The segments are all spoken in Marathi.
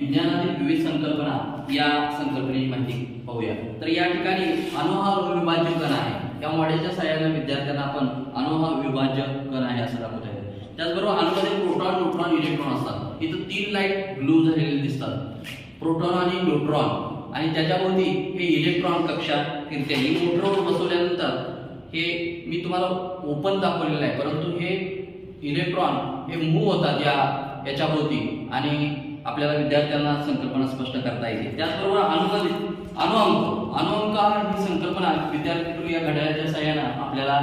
विज्ञानातील विविध संकल्पना या संकल्पनेची माहिती पाहूया. तर या ठिकाणी अणुहा विभाज्य कण आहे. या मॉडेलच्या सहाय्याने विद्यार्थ्यांना आपण अणुहा विभाज्य कण आहे असं दाखवत आहे त्याचबरोबर अणुमध्ये प्रोटॉन न्यूट्रॉन इलेक्ट्रॉन असतात. इथं तीन लाइट ब्लू झालेले दिसतात. प्रोटॉन आणि न्यूट्रॉन. आणि त्याच्याभोवती हे इलेक्ट्रॉन कक्षा फिरते. ही मोटरवर बसवल्यानंतर हे मी तुम्हाला ओपन दाखवलेलं आहे. परंतु हे इलेक्ट्रॉन हे मूव्ह होतात या याच्याभोवती. आणि आपल्याला विद्यार्थ्यांना संकल्पना स्पष्ट करता येते त्याचबरोबर अनुकलित अनुअंक. अनुअंक ही संकल्पना विद्यार्थी या घड्याळाच्या सहाय्यानं आपल्याला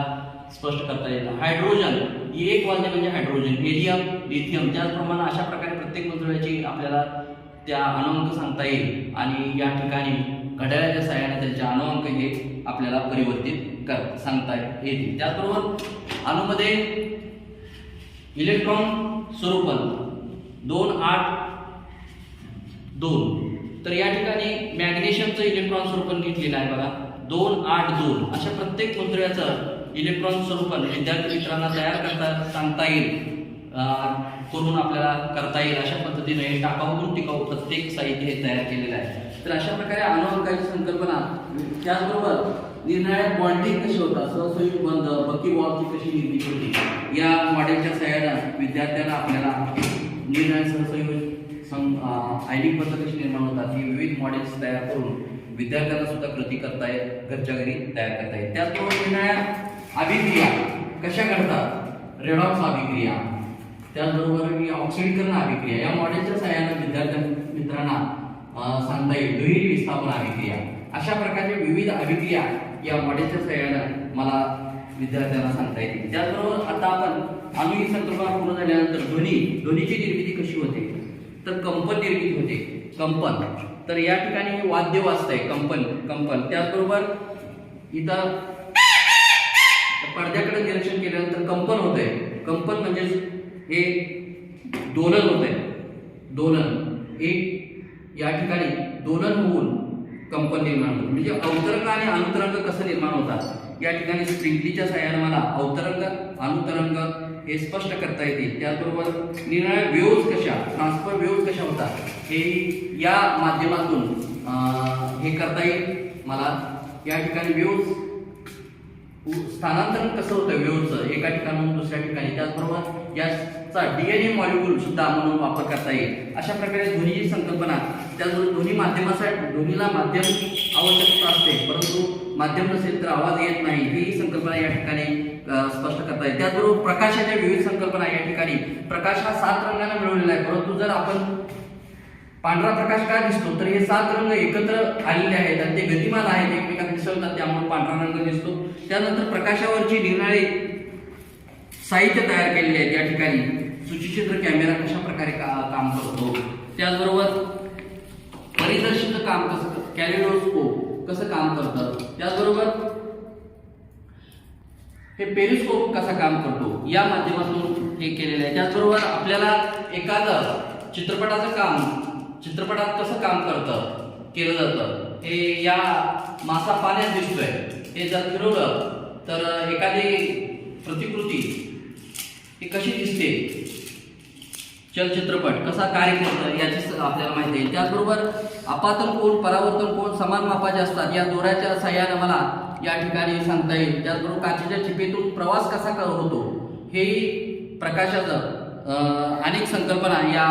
स्पष्ट करता येतं. हायड्रोजन ही एक वाद्य म्हणजे हायड्रोजन. हेलियम लिथियम त्याचप्रमाणे अशा प्रकारे प्रत्येक मंजुळ्याची आपल्याला त्या अनुअंक सांगता येईल. आणि या ठिकाणी घड्याळाच्या सहाय्याने त्यांचे अनुअंक हे आपल्याला परिवर्तित कर सांगता येतील. त्याचबरोबर अणूमध्ये इलेक्ट्रॉन स्वरूपन दोन आठ दोन. तर या ठिकाणी मॅग्नेशियमचं इलेक्ट्रॉन स्वरूपण घेतलेलं आहे बघा. दोन आठ दोन. अशा प्रत्येक मंत्र्याचं इलेक्ट्रॉन स्वरूपण विद्यार्थी मित्रांना तयार करता सांगता येईल. करून आपल्याला करता येईल. अशा पद्धतीने हे टाकाऊतून टिकाऊ प्रत्येक साहित्य हे तयार केलेलं आहे. तर अशा प्रकारे अणुअंकाची संकल्पना. त्याचबरोबर निर्णायक बॉन्डिंग कशी होतात? सहसंयुग बंध बकी वॉलची कशी निर्मिती होती? या मॉडेलच्या सहाय्यानं विद्यार्थ्यांना आपल्याला निर्णय सहसंयुग सं आयनिक बंध कशी निर्माण होतात ही विविध मॉडेल्स तयार करून विद्यार्थ्यांना सुद्धा कृती करता येत घरच्या घरी तयार करता येईल त्याचबरोबर येणाऱ्या अभिक्रिया कशा घडतात? रेडॉक्स अभिक्रिया. त्याचबरोबर ही ऑक्सिडीकरण अभिक्रिया. या मॉडेलच्या सहाय्याने विद्यार्थ्यां मित्रांना सांगता येईल. दुहेरी विस्थापन अभिक्रिया. अशा प्रकारच्या विविध अभिक्रिया या मॉडेलच्या सहाय्याने मला विद्यार्थ्यांना सांगता येतील. त्याचबरोबर आता आपण आम्ही संकल्पना पूर्ण झाल्यानंतर ध्वनी ध्वनीची निर्मिती कशी होते? तर कंपन निर्मिती होते. कंपन. तर या ठिकाणी वाद्य वाजतंय. कंपन कंपन. त्याचबरोबर इथं पडद्याकडे निरीक्षण केल्यानंतर कंपन होतंय. कंपन म्हणजे हे दोलन होत आहे दोलन. एक या ठिकाणी दोलन होऊन कंपन निर्माण होतं. म्हणजे अवतरंग आणि अनुतरंग कसं निर्माण होतात? या ठिकाणी स्प्रिंकलीच्या सहाय्याने मला अवतरंग अनुतरंग हे स्पष्ट करता येतील. त्याचबरोबर निर्णय वेव्ज कशा ट्रान्सफर वेव्ज कशा होतात हे या माध्यमातून हे करता येईल. मला या ठिकाणी वेव्ज स्थानांतरण कसं होतं वेव्हचं एका ठिकाणाहून दुसऱ्या ठिकाणी. त्याचबरोबर या चा डीएनए मॉलिक्यूल सुद्धा म्हणून वापर करता येईल. अशा प्रकारे ध्वनीची संकल्पना त्याचबरोबर ध्वनी माध्यमासाठी ध्वनीला माध्यम आवश्यकता असते परंतु माध्यम नसेल तर आवाज येत नाही. ही संकल्पना या ठिकाणी स्पष्ट करता येईल. त्याचबरोबर प्रकाशाच्या विविध संकल्पना या ठिकाणी. प्रकाश हा सात रंगाने मिळवलेला आहे. परंतु जर आपण पांढरा प्रकाश का दिसतो तर हे सात रंग एकत्र आलेले आहेत आणि ते गतिमान आहेत. एकमेकांना मिसळतात त्यामुळे पांढरा रंग दिसतो. त्यानंतर प्रकाशावरची निर्णाळे साहित्य तयार केलेले आहेत या ठिकाणी. सूचीचित्र कॅमेरा कशा प्रकारे का काम करतो? त्याचबरोबर परिदर्शित काम कसं कॅलिडोस्कोप कसं काम करतं? त्याचबरोबर हे पेरिस्कोप कसा काम करतो? या माध्यमातून हे केलेलं आहे. त्याचबरोबर आपल्याला एखादं चित्रपटाचं काम चित्रपटात कसं काम करतं केलं जातं? हे या मासा पाण्यात दिसतोय. हे जर फिरवलं तर एखादी प्रतिकृती ही कशी दिसते? चलचित्रपट कसा कार्य करतं याची आपल्याला माहिती आहे. त्याचबरोबर आपातन कोण परावर्तन कोण समान मापाचे असतात या दोऱ्याच्या सहाय्याने मला या ठिकाणी सांगता येईल. त्याचबरोबर काचेच्या चिपेतून प्रवास कसा होतो हेही प्रकाशाचं अनेक संकल्पना या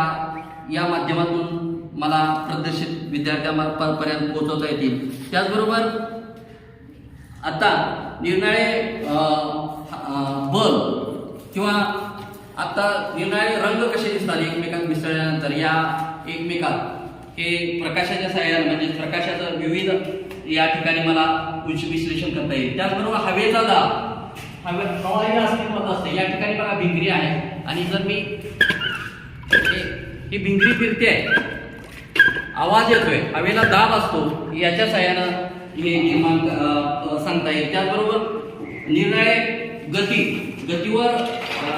या माध्यमातून मला प्रदर्शित विद्यार्थ्यांपर्यंत पोहोचवता येतील. त्याचबरोबर आता निर्णय बल किंवा आता निर्णाळे रंग कसे दिसतात एकमेकात मिसळल्यानंतर? या एकमेकात हे प्रकाशाच्या सहाय्याने म्हणजे प्रकाशाचं विविध या ठिकाणी मला विश्लेषण करता येईल. त्याचबरोबर हवेचा दाब. हवे हवाही अस्तित्वात असते. या ठिकाणी बघा भिंगरी आहे. आणि जर मी हे- ही भिंगरी फिरते आवाज येतोय हवेला दाब असतो याच्या सहाय्यानं हे निर्माण सांगता येईल. त्याचबरोबर निर्णय गती. गतीवर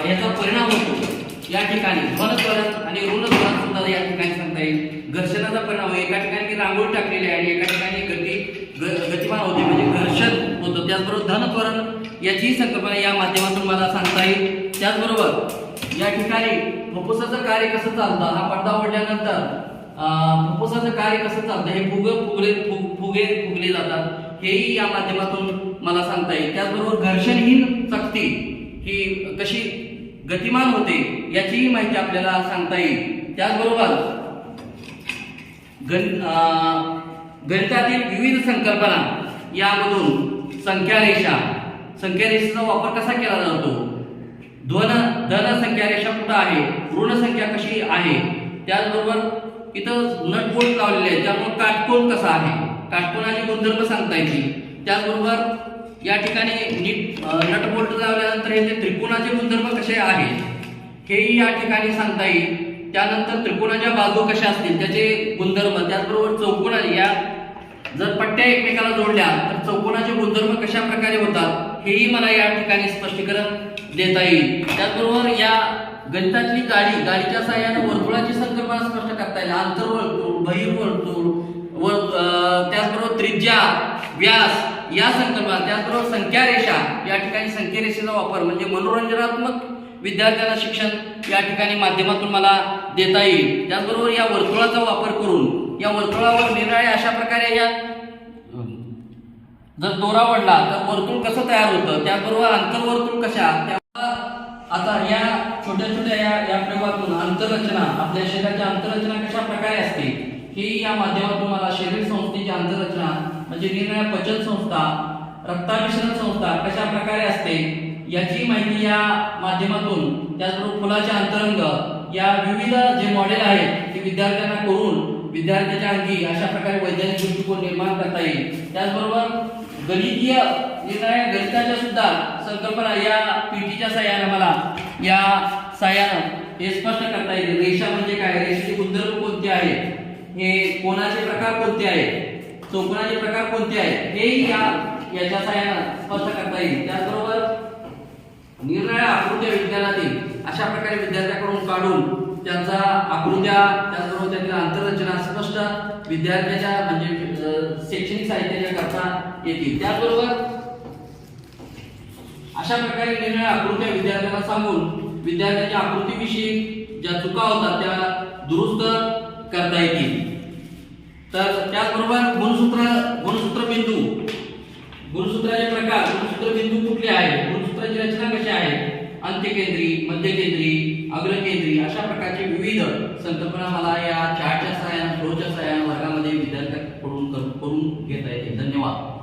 याचा परिणाम होतो. या ठिकाणी धनत्वरण आणि ऋणत्वरण सुद्धा या ठिकाणी सांगता येईल. घर्षणाचा परिणाम एका ठिकाणी मी रांगोळी टाकलेली आहे आणि एका ठिकाणी गती गतिमान होते. म्हणजे घर्षण होतं. त्याचबरोबर धनत्वरण याचीही संकल्पना या माध्यमातून मला सांगता येईल. त्याचबरोबर या ठिकाणी फुफ्फुसाचं कार्य कसं चालतं? हा पडदा ओढल्यानंतर फुफ्फुसाचं कार्य कसं चालतं? हे फुग फुगले फुग- फुगे फुगले जातात. हेही या माध्यमातून मला सांगता येईल. त्याचबरोबर घर्षणहीन चकती ही कशी गतिमान होते याचीही माहिती आपल्याला सांगता येईल. त्याचबरोबर गण गणितातील विविध संकल्पना यामधून संख्या रेषा संख्या वापर कसा केला जातो? धन धन संख्यारेषा कुठं आहे? ऋण संख्या कशी आहे? त्याचबरोबर इथं नटबोल्ट लावलेले आहे त्यामुळे काटकोन कसा आहे? काटकोनाची गुणधर्म सांगता येतील. त्याचबरोबर या ठिकाणी नीट नट बोल्ट लावल्यानंतर हे जे त्रिकोणाचे गुणधर्म कसे आहेत हेही या ठिकाणी सांगता येईल. त्यानंतर त्रिकोणाच्या बाजू कशा असतील त्याचे गुणधर्म त्याचबरोबर चौकोना या जर पट्ट्या एकमेकाला जोडल्या तर चौकोनाचे गुणधर्म कशा प्रकारे होतात हेही मला या ठिकाणी स्पष्टीकरण देता येईल. त्याचबरोबर या गणितातली गाडी गाडीच्या सहाय्याने वर्तुळाची संकल्पना स्पष्ट करता येईल. आंतरवर्तुळ बहिर्वर्तुळ व त्याचबरोबर त्रिज्या व्यास या संकल्पना त्याचबरोबर संख्या रेषा या ठिकाणी संख्या रेषेचा वापर म्हणजे मनोरंजनात्मक विद्यार्थ्यांना शिक्षण या ठिकाणी माध्यमातून मला देता येईल. त्याचबरोबर या वर्तुळाचा वापर करून या वर्तुळावर निराळे अशा प्रकारे या जर दोरा वडला तर वर्तुळ कसं तयार होतं? त्याचबरोबर आंतरवर्तुळ कशा? त्या आता या छोट्या छोट्या या या प्रयोगातून आंतररचना आपल्या शरीराची आंतररचना कशा प्रकारे असते ही या माध्यमातून मला शरीर संस्थेची आंतररचना म्हणजे निरनिळ्या पचन संस्था रक्ताभिसरण संस्था कशा प्रकारे असते याची माहिती या माध्यमातून त्याचबरोबर फुलाचे अंतरंग या विविध जे मॉडेल आहेत ते विद्यार्थ्यांना करून विद्यार्थ्याच्या अंगी अशा प्रकारे वैज्ञानिक दृष्टिकोन निर्माण करता येईल. त्याचबरोबर गणितीय निर्णय गणिताच्या सुद्धा संकल्पना या पीटीच्या सहाय्याने मला या सहाय्यानं हे स्पष्ट करता येईल. रेषा म्हणजे काय? रेषेचे गुणधर्म कोणते आहेत? हे कोणाचे प्रकार कोणते आहेत? चौकोनाचे प्रकार कोणते आहेत? हेही या याच्या सहाय्यानं स्पष्ट करता येईल. त्याचबरोबर निरनिळ्या आकृत्या विज्ञानातील अशा प्रकारे विद्यार्थ्याकडून काढून त्यांचा आकृत्या त्याचबरोबर त्यातील आंतररचना स्पष्ट विद्यार्थ्याच्या म्हणजे शैक्षणिक साहित्याच्या करता येतील. त्याचबरोबर अशा प्रकारे निर्णय आकृत्या विद्यार्थ्यांना सांगून विद्यार्थ्याच्या आकृतीविषयी ज्या चुका होतात त्या दुरुस्त करता येतील. तर त्याचबरोबर गुणसूत्र गुणसूत्र बिंदू गुणसूत्राचे प्रकार गुणसूत्र बिंदू कुठले आहेत? गुणसूत्राची रचना कशी आहे? अंत्यकेंद्री मध्यकेंद्री अग्रकेंद्री अशा प्रकारचे विविध संकल्पना मला या चार्टच्या सहाय्याने फ्लोच्या सहाय्याने वर्गामध्ये विद्यार्थ्यांकडून करून घेता येते धन्यवाद.